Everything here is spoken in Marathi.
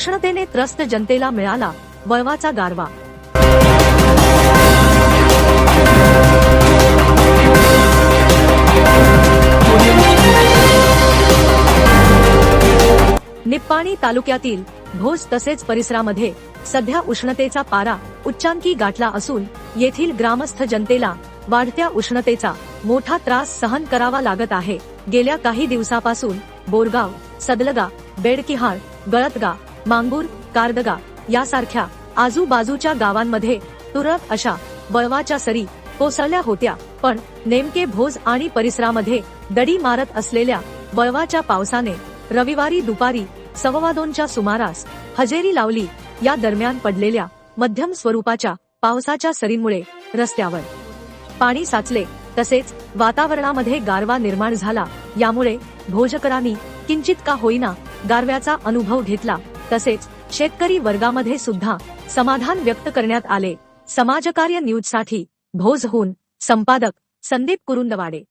उष्णतेने त्रस्त जनतेला मिळाला वळवाचा गारवा. निप्पाणी तालुक्यातील भोज तसेच परिसरामध्ये सध्या उष्णतेचा पारा उच्चांकी गाठला असून येथील ग्रामस्थ जनतेला वाढत्या उष्णतेचा मोठा त्रास सहन करावा लागत आहे. गेल्या काही दिवसापासून बोरगाव सदलगा बेडकिहाळ गळतगा मांगूर कारदगा यासारख्या आजूबाजूच्या गावांमध्ये तुरळक अशा बळवाच्या सरी कोसळल्या होत्या. पण नेमके भोज आणि परिसरामध्ये दडी मारत असलेल्या बळवाच्या पावसाने रविवारी दुपारी सव्वा दोनच्या सुमारास हजेरी लावली. या दरम्यान पडलेल्या मध्यम स्वरूपाच्या पावसाच्या सरींमुळे रस्त्यावर पाणी साचले. तसेच वातावरणामध्ये गारवा निर्माण झाला. यामुळे भोजकरांनी किंचित का होईना गारव्याचा अनुभव घेतला. तसेच शेतकरी वर्गामध्ये सुद्धा समाधान व्यक्त करण्यात आले. समाजकार्य न्यूजसाठी भोजहून संपादक संदीप कुरुंदवाडे.